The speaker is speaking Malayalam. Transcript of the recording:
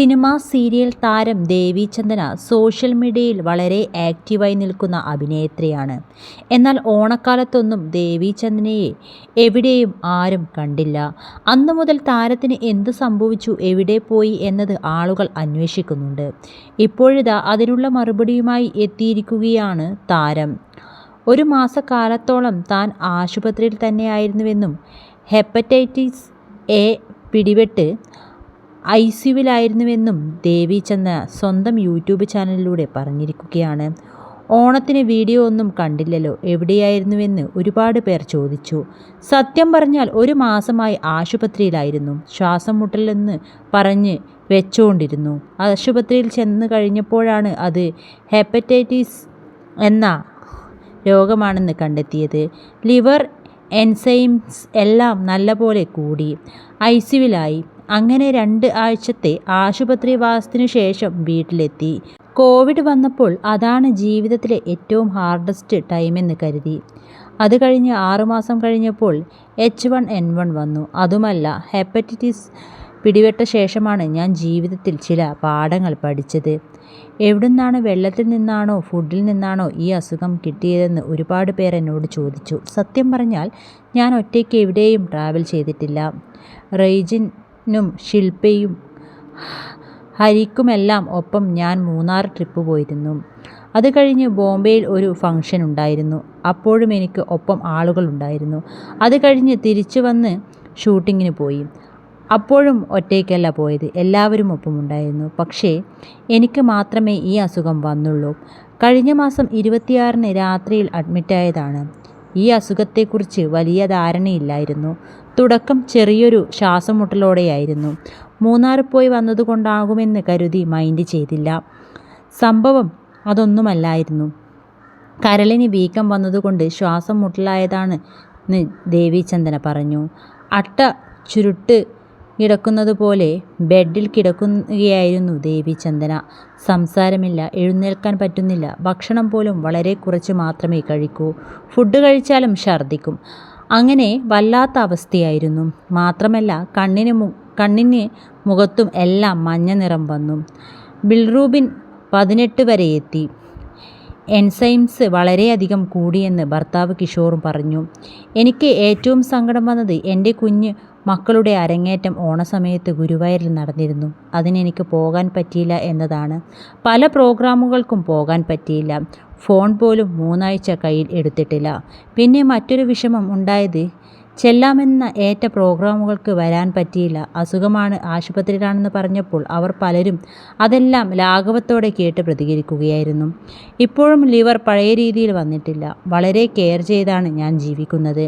സിനിമ സീരിയൽ താരം ദേവിചന്ദന സോഷ്യൽ മീഡിയയിൽ വളരെ ആക്റ്റീവായി നിൽക്കുന്ന അഭിനേത്രിയാണ്. എന്നാൽ ഓണക്കാലത്തൊന്നും ദേവിചന്ദനയെ എവിടെയും ആരും കണ്ടില്ല. അന്നു മുതൽ താരത്തിന് എന്ത് സംഭവിച്ചു എവിടെ പോയി എന്നത് ആളുകൾ അന്വേഷിക്കുന്നുണ്ട്. ഇപ്പോഴിതാ അതിനുള്ള മറുപടിയുമായി എത്തിയിരിക്കുകയാണ് താരം. ഒരു മാസക്കാലത്തോളം താൻ ആശുപത്രിയിൽ തന്നെയായിരുന്നുവെന്നും ഹെപ്പറ്റൈറ്റിസ് എ പിടിപെട്ട് ഐ സിയുവിലായിരുന്നുവെന്നും ദേവിചന്ദന സ്വന്തം യൂട്യൂബ് ചാനലിലൂടെ പറഞ്ഞിരിക്കുകയാണ്. ഓണത്തിന് വീഡിയോ ഒന്നും കണ്ടില്ലല്ലോ എവിടെയായിരുന്നുവെന്ന് ഒരുപാട് പേർ ചോദിച്ചു. സത്യം പറഞ്ഞാൽ ഒരു മാസമായി ആശുപത്രിയിലായിരുന്നു. ശ്വാസം മുട്ടലെന്ന് പറഞ്ഞ് വെച്ചുകൊണ്ടിരുന്നു ആശുപത്രിയിൽ ചെന്ന് കഴിഞ്ഞപ്പോഴാണ് അത് ഹെപ്പറ്റൈറ്റിസ് എന്ന രോഗമാണെന്ന് കണ്ടെത്തിയത്. ലിവർ എൻസൈംസ് എല്ലാം നല്ലപോലെ കൂടി. ഐ സിയുവിലായി. അങ്ങനെ രണ്ട് ആഴ്ചത്തെ ആശുപത്രിവാസത്തിനു ശേഷം വീട്ടിലെത്തി. കോവിഡ് വന്നപ്പോൾ അതാണ് ജീവിതത്തിലെ ഏറ്റവും ഹാർഡസ്റ്റ് ടൈമെന്ന് കരുതി. അത് കഴിഞ്ഞ് ആറുമാസം കഴിഞ്ഞപ്പോൾ എച്ച് വൺ എൻ വൺ വന്നു. അതുമല്ല ഹെപ്പറ്റൈറ്റിസ് പിടിവെട്ട ശേഷമാണ് ഞാൻ ജീവിതത്തിൽ ചില പാഠങ്ങൾ പഠിച്ചത്. എവിടുന്നാണ് വെള്ളത്തിൽ നിന്നാണോ ഫുഡിൽ നിന്നാണോ ഈ അസുഖം കിട്ടിയതെന്ന് ഒരുപാട് പേർ എന്നോട് ചോദിച്ചു. സത്യം പറഞ്ഞാൽ ഞാൻ ഒറ്റയ്ക്ക് എവിടെയും ട്രാവൽ ചെയ്തിട്ടില്ല. റെയ്ജിനും ശില്പയും ഹരിക്കുമെല്ലാം ഒപ്പം ഞാൻ മൂന്നാർ ട്രിപ്പ് പോയിരുന്നു. അത് കഴിഞ്ഞ് ബോംബെയിൽ ഒരു ഫംഗ്ഷൻ ഉണ്ടായിരുന്നു. അപ്പോഴും എനിക്ക് ഒപ്പം ആളുകളുണ്ടായിരുന്നു അത് കഴിഞ്ഞ് തിരിച്ചു വന്ന് ഷൂട്ടിങ്ങിന് പോയി. അപ്പോഴും ഒറ്റയ്ക്കല്ല പോയത്. എല്ലാവരും ഒപ്പമുണ്ടായിരുന്നു പക്ഷേ എനിക്ക് മാത്രമേ ഈ അസുഖം വന്നുള്ളൂ. കഴിഞ്ഞ മാസം ഇരുപത്തിയാറിന് രാത്രിയിൽ അഡ്മിറ്റായതാണ് ഈ അസുഖത്തെക്കുറിച്ച് വലിയ ധാരണയില്ലായിരുന്നു. തുടക്കം ചെറിയൊരു ശ്വാസമുട്ടലോടെയായിരുന്നു. മൂന്നാർ പോയി വന്നതുകൊണ്ടാകുമെന്ന് കരുതി മൈൻഡ് ചെയ്തില്ല. സംഭവം അതൊന്നുമല്ലായിരുന്നു. കരളിന് വീക്കം വന്നതുകൊണ്ട് ശ്വാസം മുട്ടലായതാണ് ദേവിചന്ദന പറഞ്ഞു. അട്ട ചുരുട്ട് കിടക്കുന്നത് പോലെ ബെഡിൽ കിടക്കുകയായിരുന്നു ദേവി ചന്ദന. സംസാരമില്ല എഴുന്നേൽക്കാൻ പറ്റുന്നില്ല. ഭക്ഷണം പോലും വളരെ കുറച്ച് മാത്രമേ കഴിക്കൂ. ഫുഡ് കഴിച്ചാലും ഛർദ്ദിക്കും. അങ്ങനെ വല്ലാത്ത അവസ്ഥയായിരുന്നു. മാത്രമല്ല കണ്ണിന് കണ്ണിന് മുഖത്തും എല്ലാം മഞ്ഞ നിറം വന്നു. ബിൽറൂബിൻ പതിനെട്ട് വരെ എത്തി. എൻസൈംസ് വളരെയധികം കൂടിയെന്ന് ഭർത്താവ് കിഷോറും പറഞ്ഞു. എനിക്ക് ഏറ്റവും സങ്കടം വന്നത് എന്റെ കുഞ്ഞ് മക്കളുടെ അരങ്ങേറ്റം ഓണസമയത്ത് ഗുരുവായൂരിൽ നടന്നിരുന്നു. അതിനെനിക്ക് പോകാൻ പറ്റിയില്ല എന്നതാണ്. പല പ്രോഗ്രാമുകൾക്കും പോകാൻ പറ്റിയില്ല. ഫോൺ പോലും മൂന്നാഴ്ച കയ്യിൽ എടുത്തിട്ടില്ല. പിന്നെ മറ്റൊരു വിഷമം ഉണ്ടായത് ചെല്ലാമെന്ന ഏറ്റ പ്രോഗ്രാമുകൾക്ക് വരാൻ പറ്റിയില്ല. അസുഖമാണ് ആശുപത്രിയിലാണെന്ന് പറഞ്ഞപ്പോൾ അവർ പലരും അതെല്ലാം ലാഘവത്തോടെ കേട്ട് പ്രതികരിക്കുകയായിരുന്നു. ഇപ്പോഴും ലിവർ പഴയ രീതിയിൽ വന്നിട്ടില്ല. വളരെ കെയർ ചെയ്താണ് ഞാൻ ജീവിക്കുന്നത്.